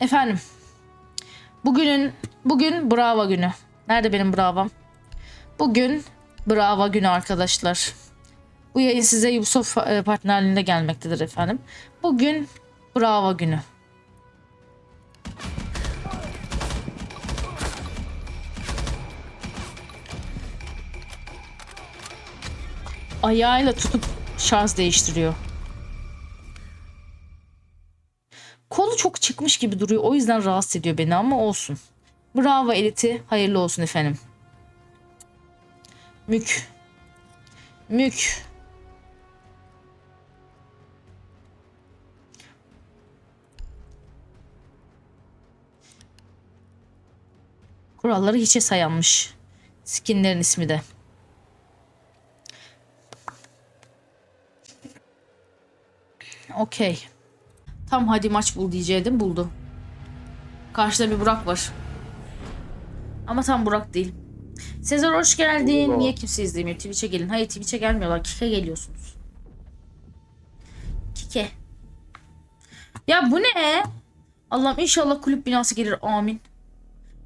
Efendim. Bugünün bugün bravo günü. Nerede benim bravam? Bugün bravo günü arkadaşlar. Bu yayın size Ubisoft e, partnerliğinde gelmektedir efendim. Bugün bravo günü. Ayağıyla tutup şarj değiştiriyor. Kolu çok çıkmış gibi duruyor. O yüzden rahatsız ediyor beni ama olsun. Bravo Elit'i. Hayırlı olsun efendim. Mük. Mük. Kuralları hiçe sayanmış. Skinlerin ismi de. Okey. Tam hadi maç bul diyecektim buldu. Karşıda bir Burak var. Ama tam Burak değil. Sezer hoş geldin. Niye kimse izlemiyor? Twitch'e gelin. Hayır Twitch'e gelmiyorlar. Kike geliyorsunuz. Kike. Ya bu ne? Allah'ım inşallah kulüp binası gelir. Amin.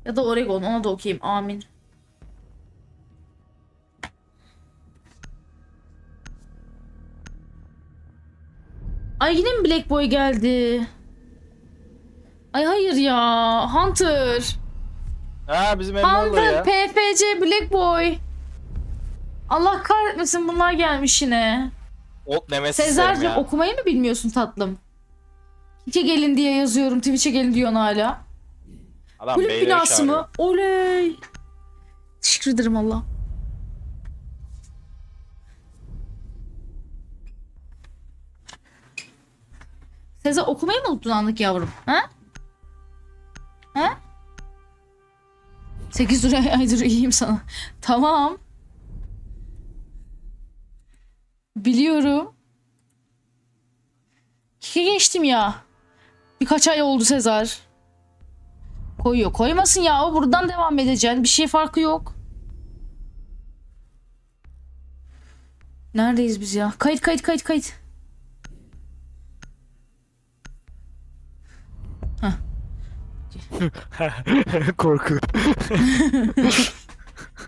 Ya da Oregon. Ona da okuyayım. Amin. Ay yine mi Black Boy geldi? Ay hayır ya. Hunter. Ha bizim Emrah'la Hunter ya. PFC Black Boy. Allah kahretmesin bunlar gelmiş yine. Ot Sezar'cığım ya. okumayı mı bilmiyorsun tatlım? İki gelin diye yazıyorum. Twitch'e gelin diyorsun hala. Adam Kulüp binası mı? Oley. Teşekkür ederim Allah. Sezar okumayı mı unuttun anlık yavrum? Ha? Ha? 8 lira aydır iyiyim sana. Tamam. Biliyorum. İki geçtim ya. Birkaç ay oldu Sezar. Koyuyor. Koymasın ya. O buradan devam edeceksin. Bir şey farkı yok. Neredeyiz biz ya? Kayıt kayıt kayıt kayıt. Korku.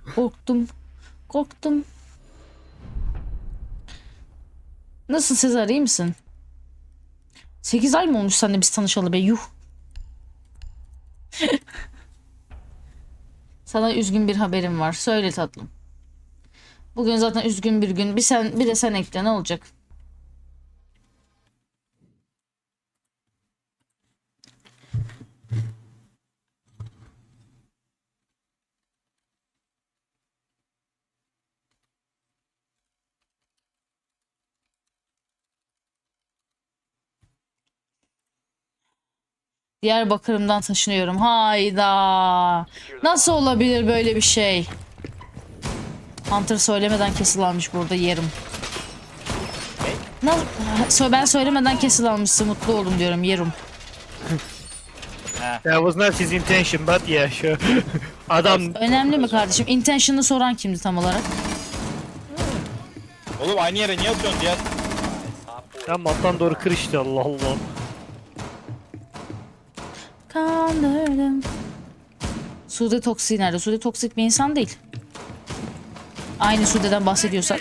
Korktum. Korktum. Nasılsın Sezar iyi misin? 8 ay mı olmuş seninle biz tanışalı be yuh. Sana üzgün bir haberim var. Söyle tatlım. Bugün zaten üzgün bir gün. Bir sen bir de sen ekle ne olacak? Diyarbakır'ımdan taşınıyorum. Hayda. Nasıl olabilir böyle bir şey? Hunter söylemeden kesil almış burada yerim. Na- Sö- ben söylemeden kesil almışsın mutlu oldum diyorum yerim. That was not his intention but yeah sure. Adam Önemli mi kardeşim? Intention'ı soran kimdi tam olarak? Oğlum aynı yere niye atıyorsun diye. tam alttan doğru kır işte Allah Allah. Kandırdım. Sude Toksik nerede? Sude Toksik bir insan değil. Aynı Sude'den bahsediyorsak.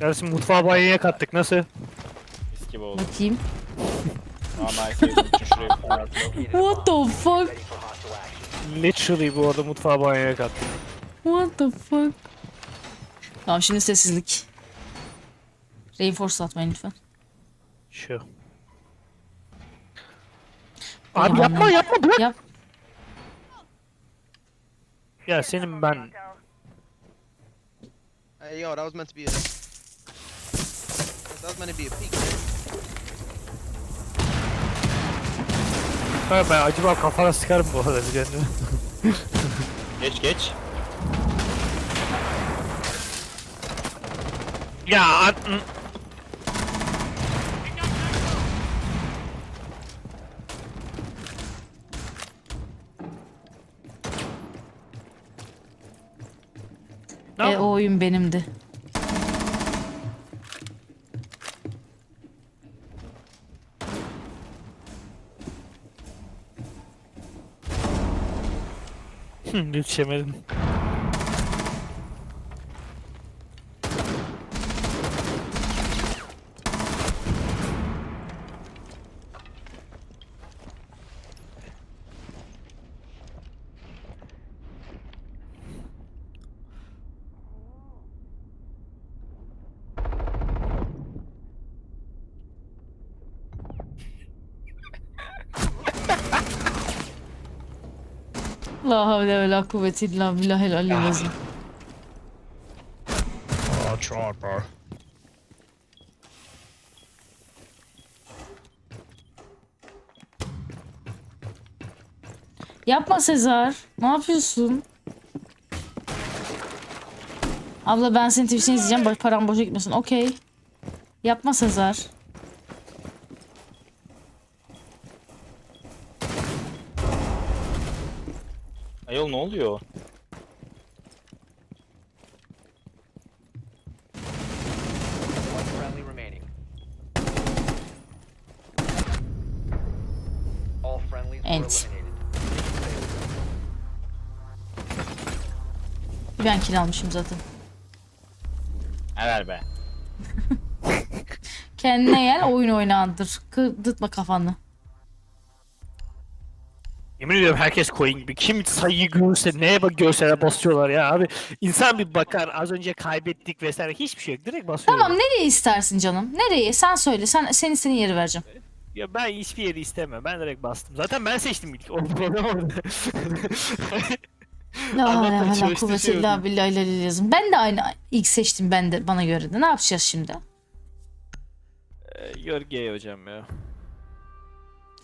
Dersin mutfağa banyoya kattık nasıl? Mis gibi oldu. Bakayım. İçin bir koyardım. What the fuck? Literally bu arada mutfağa banyoya kattık. What the fuck? Tamam şimdi sessizlik. Reinforce atmayın lütfen. Şu. Abi yapma yapma bırak. Yap. Ya senin ben Hey, yo, that was meant to be a. That was meant to be a peek. man. Ha, ben acaba kafana sıkarım bu arada biliyorsun değil mi? Geç geç. Ya an- E, tamam. E, o oyun benimdi. Yetişemedim. La havle ve la kuvvete illa billahil aliyyil azim. Oh, chopper. Yapma Sezar. Ne yapıyorsun? Abla ben senin Twitch'ini izleyeceğim. Param boşa gitmesin. Okey. Yapma Sezar. Ayol ne oluyor? One friendly remaining. All friendlies were Ent. eliminated. Ben kill almışım zaten. Helal be. Kendine gel oyun oynandır. Kırdırtma kafanı. Yemin ediyorum herkes coin gibi. Kim sayıyı görse neye bak görsele basıyorlar ya abi. İnsan bir bakar az önce kaybettik vesaire hiçbir şey yok. Direkt basıyor. Tamam nereye istersin canım? Nereye? Sen söyle. Sen sen istediğin yeri vereceğim. Ya ben hiçbir yeri istemem. Ben direkt bastım. Zaten ben seçtim ilk. O problem orada. La havle ve la kuvvete illa billahi illallah lazım. Ben de aynı ilk seçtim ben de bana göre de. Ne yapacağız şimdi? Yorge hocam ya.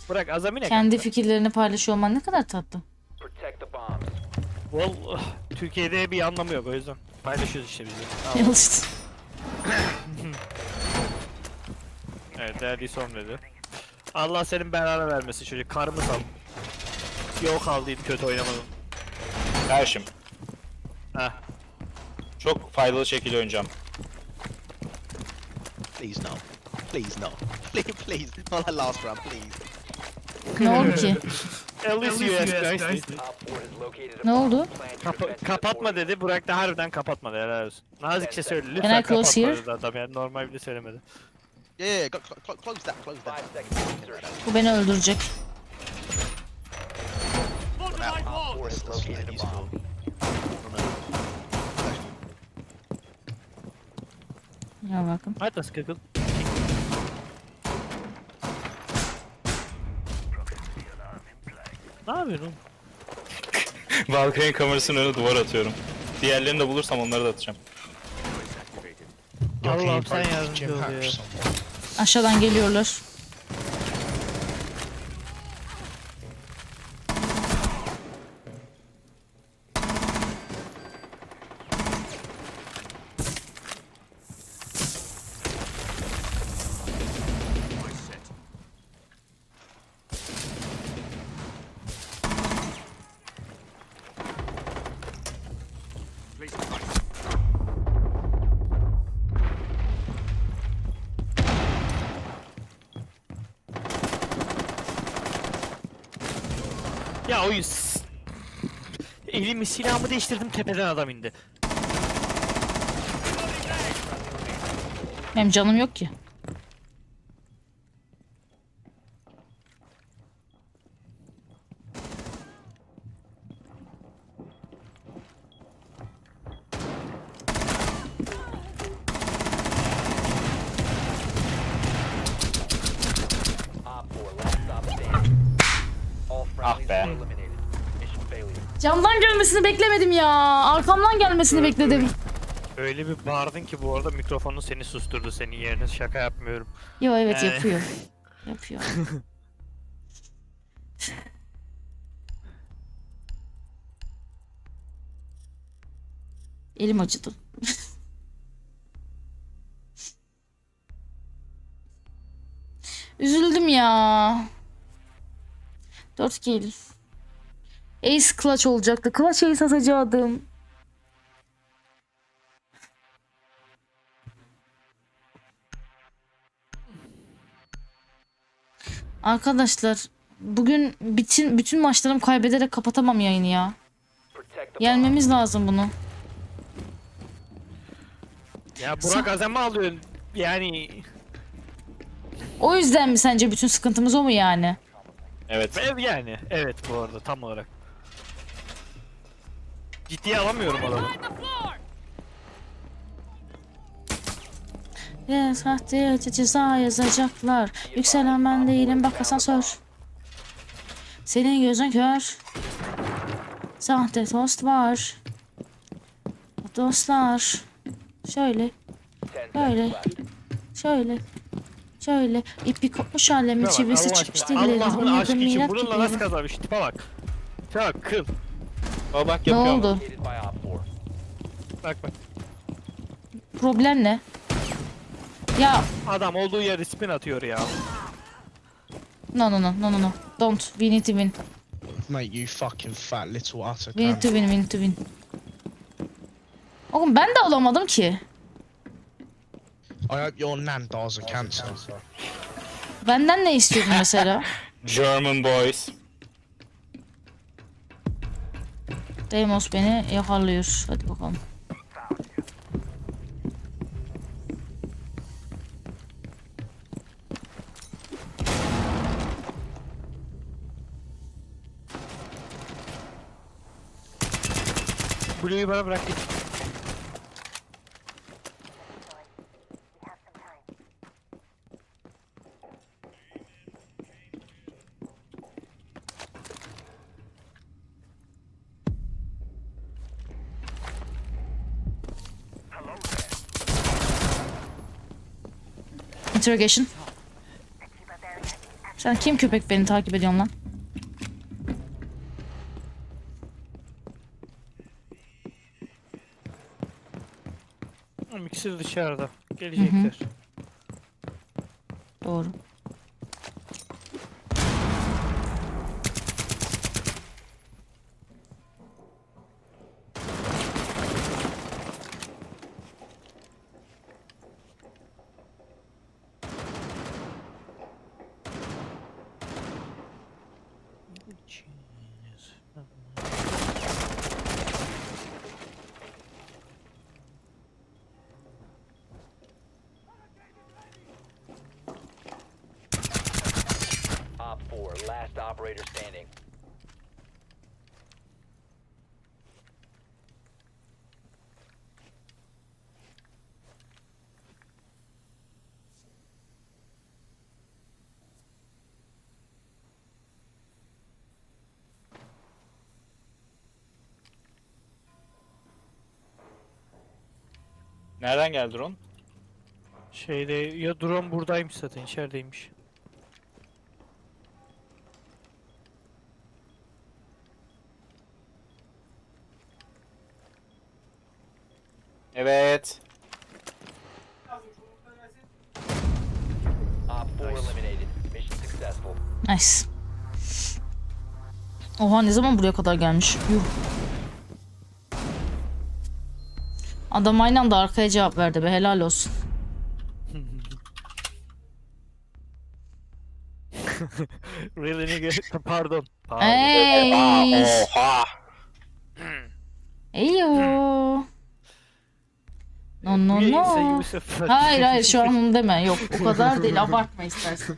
Bırak Azamine Kendi kanka. fikirlerini paylaşıyor olman ne kadar tatlı. Vallahi Türkiye'de bir anlamı yok o yüzden. Paylaşıyoruz işte biz de. Al işte. Evet değerli son dedi. Allah senin belanı vermesin çocuk. Karımı sal. Yok aldıydım kötü oynamadım. Karşım. Heh. Çok faydalı şekilde oynayacağım. Please no. Please no. Please, please. Not that last round, please. Ne oldu ki? Asked guys. Op 4 has located a Ne oldu? Kapa- kapatma dedi. Burak da harbiden kapatmadı helal olsun. Nazikçe söyle. Can I Lütfen close kapatma here? dedi adam yani normal bile söylemedi. Yeah, yeah. Go, cl- close that, close that. Bu beni öldürecek. Op 4 has That's located a useful. bomb. Ya bakın. Hadi nasıl kakıl. Ne yapıyorsun oğlum? Kamerasının önüne duvar atıyorum. Diğerlerini de bulursam onları da atacağım. Allah'ım sen yardımcı ol ya. Aşağıdan geliyorlar. Ya o yüz... Elimi silahımı değiştirdim tepeden adam indi. Benim canım yok ki. Op 4 last stop standing. All friendlies be. were eliminated. Mission failure. Camdan gelmesini beklemedim ya. Arkamdan gelmesini bekledim. Öyle bir bağırdın ki bu arada mikrofonun seni susturdu senin yerine şaka yapmıyorum. Yo evet Yani. yapıyor. Yapıyor. Elim acıdı. Üzüldüm ya. 4 kill. Ace clutch olacaktı. Clutch ace atacaktım. Arkadaşlar bugün bütün bütün maçlarımı kaybederek kapatamam yayını ya. Yenmemiz lazım bunu. Ya Burak azami alıyorsun. Yani O yüzden mi sence bütün sıkıntımız o mu yani? Evet. ev yani. Evet bu arada tam olarak. Ciddiye alamıyorum adamı. Ya sahte ceza yazacaklar. Yükselen ben değilim bak asansör. Senin gözün kör. Sahte tost var. Dostlar. Şöyle, Ten Öyle. seconds left. şöyle. Şöyle ipi kopmuş hallemin çivisi Allah çıkmış aşkına. dillerim. Allah'ın aşkı için bununla nasıl kazanmış tipe bak. Tipe bak kıl. Aa, bak Ne oldu? By Op 4. Bak bak. Problem ne? Ya Adam olduğu yerde spin atıyor ya. no no no no no no. Don't. We need to win. Mate, you fucking fat little utter We need cunt. to win. We need to win. Oğlum ben de alamadım ki. I hope your nan dies of cancer. Benden ne istiyordun mesela? German boys. Deimos beni yakalıyor. Hadi bakalım. Blue'yu bana bırak git. Interrogation. Sen kim köpek beni takip ediyorsun lan? İkisi de dışarıda. Gelecekler. Doğru. Op 4, last operator standing. Nereden geldi drone? Şeyde ya drone buradaymış zaten içerideymiş. Evet. Op 4 eliminated. Mission successful. Nice. Oha ne zaman buraya kadar gelmiş? Yuh. Adam aynı anda arkaya cevap verdi be helal olsun. Really nigga? Pardon. Pardon. Hey. Oha. Eyo. No no no. Hayır hayır şu an onu deme. Yok o kadar değil abartma istersen.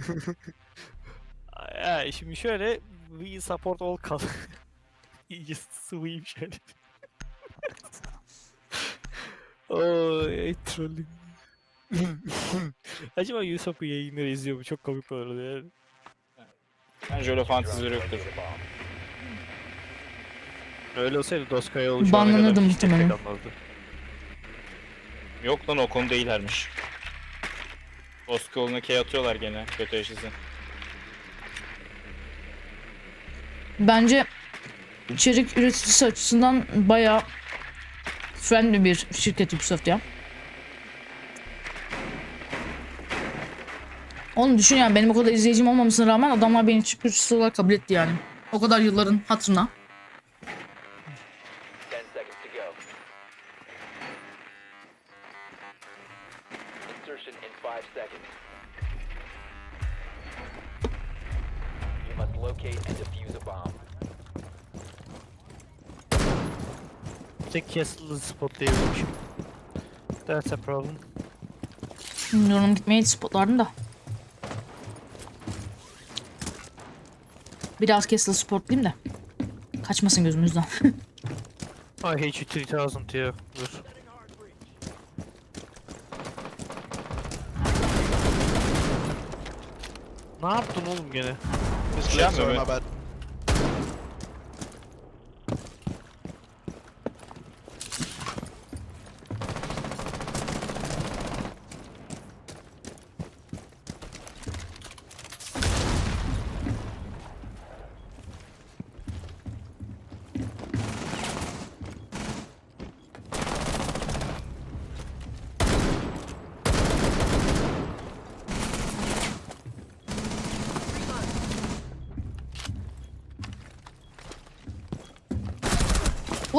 Ya şimdi şöyle we support all color. Just swim şöyle. Oy trolling. Acaba Yusuf bu yayınları izliyor mu? Çok komik olurdu yani. Bence öyle fantezileri yoktur. Öyle olsaydı Doskaya oluşu Banlanırdı muhtemelen. Yok lan o konu değillermiş. Oskol'una key atıyorlar gene kötü eşisi. Bence içerik üreticisi açısından bayağı friendly bir şirket Ubisoft ya. Onu düşün yani benim o kadar izleyicim olmamasına rağmen adamlar beni üreticisi olarak kabul etti yani. O kadar yılların hatırına. Must locate and defuse a bomb. tek castle'ı spotlayabilmişim. That's a problem. Bilmiyorum gitmeyi spotlardım da. Biraz Castle sportlayayım da. Kaçmasın gözümüzden. I hate you 3000 ya. Dur. Ne yaptın oğlum gene? Just Yeah, glitch, sorry, maybe. my bad.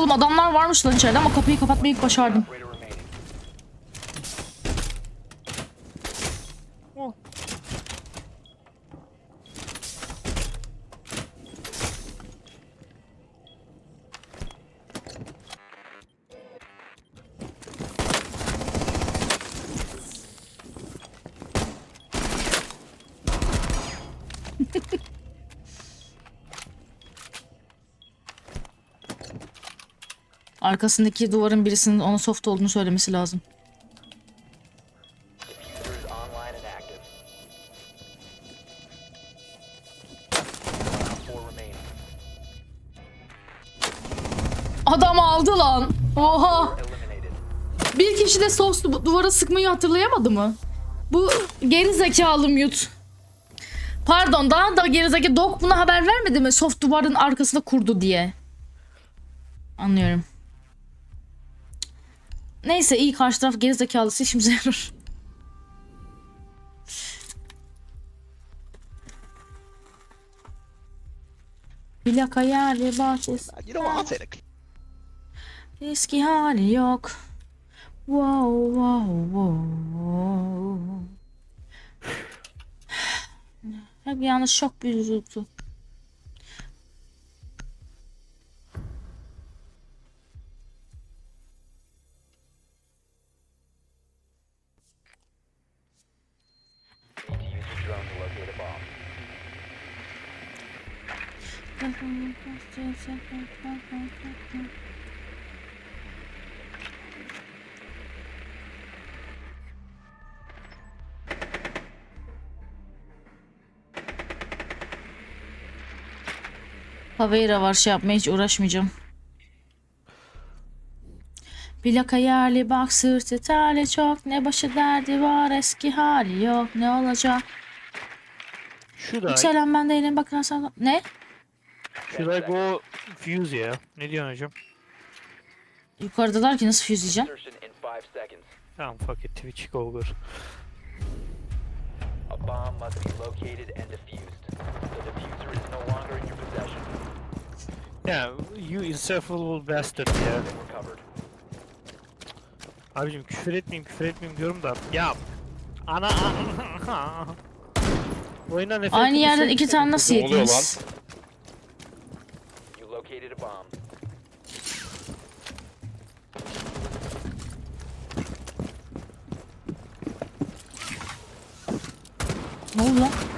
Oğlum adamlar varmış lan içeride ama kapıyı kapatmayı başardım. Operator remaining. Arkasındaki duvarın birisinin ona soft olduğunu söylemesi lazım. Adam aldı lan. Oha. Bir kişi de du- duvara sıkmayı hatırlayamadı mı? Bu geri zekalı mute. Pardon daha da geri zekalı Dok buna haber vermedi mi? Soft duvarın arkasında kurdu diye. Anlıyorum. Neyse iyi karşı taraf geri zekalısı işimize yarar. Plak hayali bahçesi. You take the clip. Eski hali yok. Wow, wow, wow. Hep yalnız şok bir üzüntü. Haveyra var şey yapmaya hiç uğraşmayacağım. Plak hayali bak sırtı terli çok. Ne başı derdi var eski hali yok. Ne olacak? Should I, yükselen ben değilim bakarsan ne should I go fuse ya? Ne diyorsun hocam? yukarıdalar ki nasıl füzleyeceğim Insertion in five seconds. Tamam fuck it Twitch Golgur. A bomb must be located and defused. The diffuser is no longer in your possession. Ya you insufferable bastard ya. Been recovered. Abicim küfür etmeyeyim küfür etmeyeyim diyorum da. Ya ana Oyuna nefret aynı yerden iki tane nasıl Ne oluyor yediniz bomb. ne oldu lan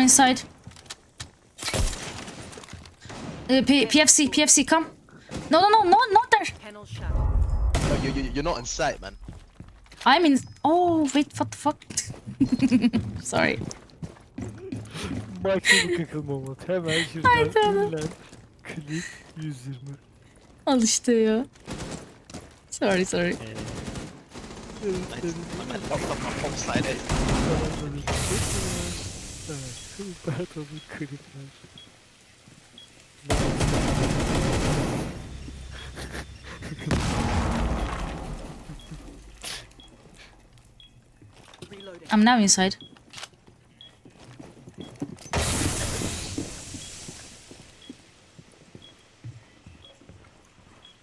I'm inside Uh, P- PFC PFC come no no no no not there. No, you, you, you're not in sight, man. I'm in oh wait what the fuck sorry Kıkıl Moment. Hemen şuradan dinlen. Klip 120. Al işte ya. Sorry sorry. Nice. I'm at top, top, top side. eh? Pardonu kırıklar. Reloading. I'm now inside.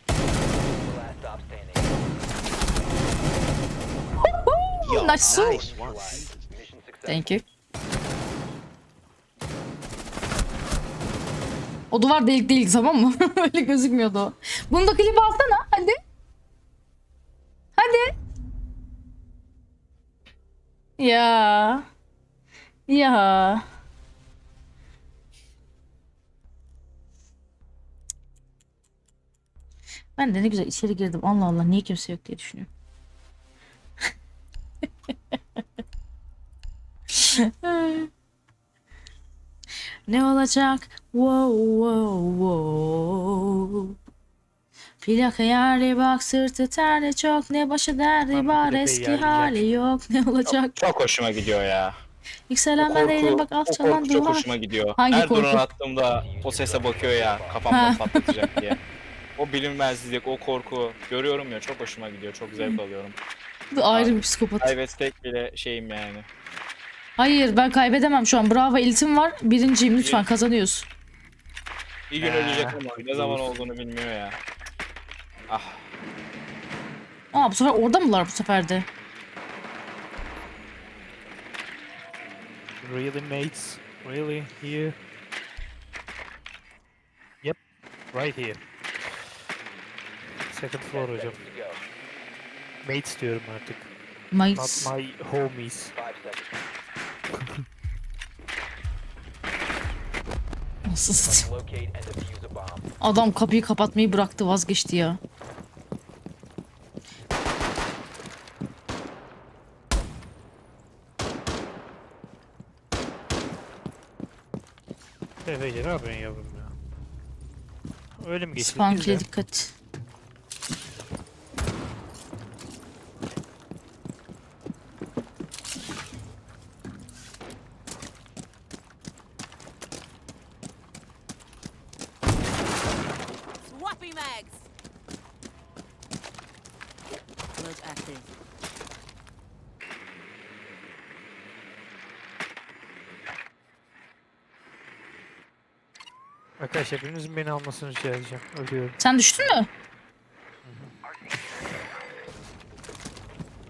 Last stop standing. Yo, nice. nice one. Mission success. Thank you. O duvar delik delik tamam mı? Öyle gözükmüyordu o. Bunu da klip alsana hadi. Hadi. Ya. Ya. Ben de ne güzel içeri girdim. Allah Allah niye kimse yok diye düşünüyorum. Ne olacak? Wow wow wow. Plaka yerli bak sırtı terli çok ne başı derdi var eski hali yok ne olacak? Çok hoşuma gidiyor ya. Yükselen ben değilim bak o alçalan korku çok hoşuma gidiyor. Hangi Her korku? attığımda o sese bakıyor ya kafamdan patlatacak diye. O bilinmezlik, o korku görüyorum ya çok hoşuma gidiyor. Çok zevk alıyorum. Bu ayrı bir psikopat. Kaybetsek bile şeyim yani. Hayır ben kaybedemem şu an. Bravo elitim var. Birinciyim lütfen kazanıyoruz. Bir gün Ha, ölecek ama ne zaman olduğunu bilmiyor ya. Ah Aa bu sefer orada mılar bu sefer de? Really mates? Really? Here? Yep. Right here. Second floor hocam. Mates diyorum artık. Mates. Not my homies. Nasıl satayım? Adam kapıyı kapatmayı bıraktı vazgeçti ya. Efece ne yapıyorsun yavrum ya? Öyle mi geçti? Spanky'e dikkat. Arkadaşlar birinizin beni almasını rica edeceğim. Ölüyorum. Sen düştün mü?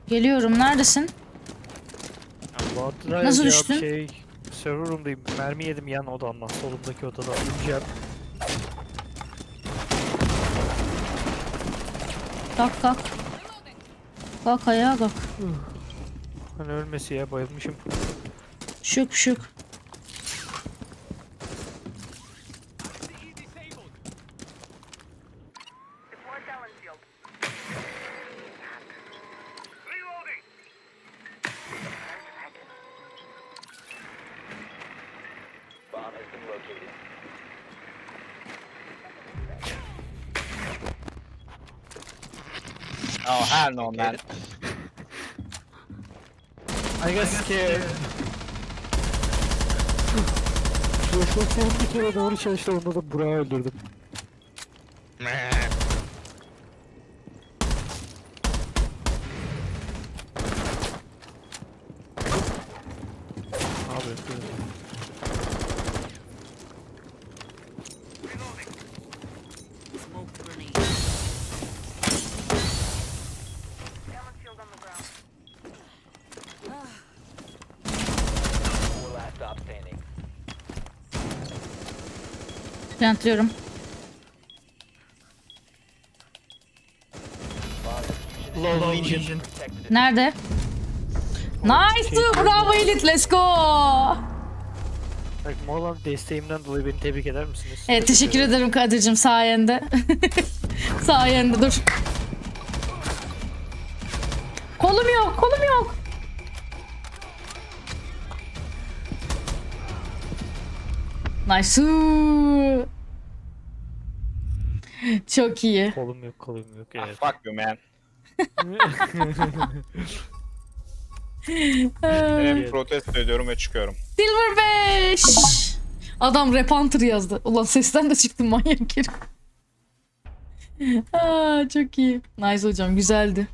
Geliyorum. Neredesin? Arada Nasıl düştün? Şey, server room'dayım. Mermi yedim yan odamdan. Solumdaki odada. Öleceğim. Kalk kalk. Kalk ayağa kalk. Hani ölmesi ya bayılmışım. Şuk şuk. Oh hell no man. I got scared. Refleksiyonum bir kere doğru çalıştı onda da Burak'ı öldürdüm. Meh. Ne yapıyorsun? Smoke grenade. Four last stop standing. Plantlıyorum. Low vision. Protected. Nerede? Nice! Bravo Elit. Let's go! Bak Molan desteğimden dolayı beni tebrik eder misiniz? Evet teşekkür ederim Kadir'cim sayende. sayende dur. Kolum yok, kolum yok. Nice. Çok iyi. Kolum yok kolum yok Ah, evet. fuck you man. Ben protesto ediyorum ve çıkıyorum. Silver 5. Adam Repanter yazdı. Ulan sesten de çıktım manyak herif. Aa, çok iyi. Nice hocam güzeldi.